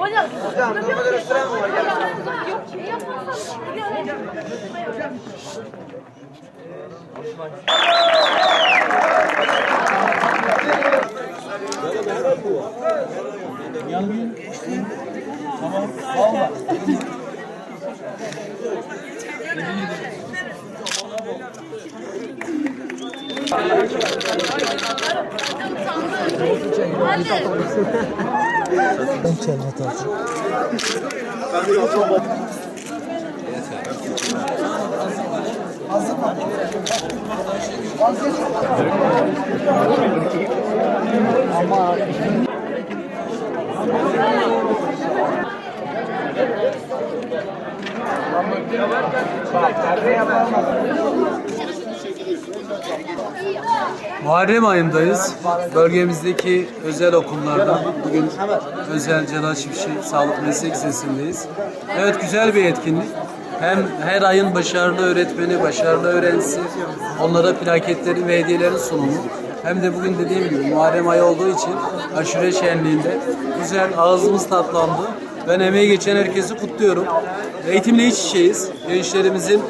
Hocam. Hocam normalde mı var? Yok şey yapmazsan. Muharrem ayındayız. Bölgemizdeki özel okullardan bugün özel Celal Çiftçi Sağlık Meslek Lisesi'ndeyiz. Evet güzel bir etkinlik. Hem her ayın başarılı öğretmeni, başarılı öğrencisi, onlara plaketlerin ve hediyelerin sunumu. Hem de bugün dediğim gibi Muharrem ayı olduğu için aşure şenliğinde güzel ağzımız tatlandı. Ben emeği geçen herkesi kutluyorum. Eğitimle iç içeyiz. Gençlerimizin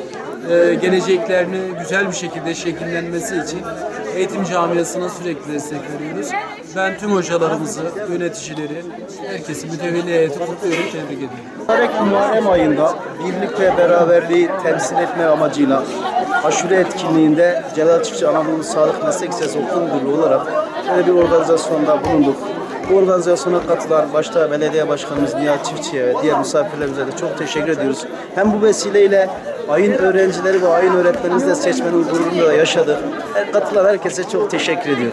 e, geleceklerini güzel bir şekilde şekillenmesi için eğitim camiasına sürekli destek veriyoruz. Ben tüm hocalarımızı, yöneticileri, herkesi, mütevelli heyeti kutluyorum, tebrik ediyorum. Mübarek Muharrem ayında birlik ve beraberliği temsil etme amacıyla aşure etkinliğinde Celal Çiftçi Anadolu Sağlık Meslek Lisesi Okul Müdürlüğü olarak böyle bir organizasyonda bulunduk. Bu organizasyona katılan başta belediye başkanımız Nihat Çiftçi'ye ve diğer misafirlerimize de çok teşekkür ediyoruz. Hem bu vesileyle ayın öğrencileri ve ayın öğretmenimizle seçmenin gururunu da yaşadık. Katılan herkese çok teşekkür ediyoruz.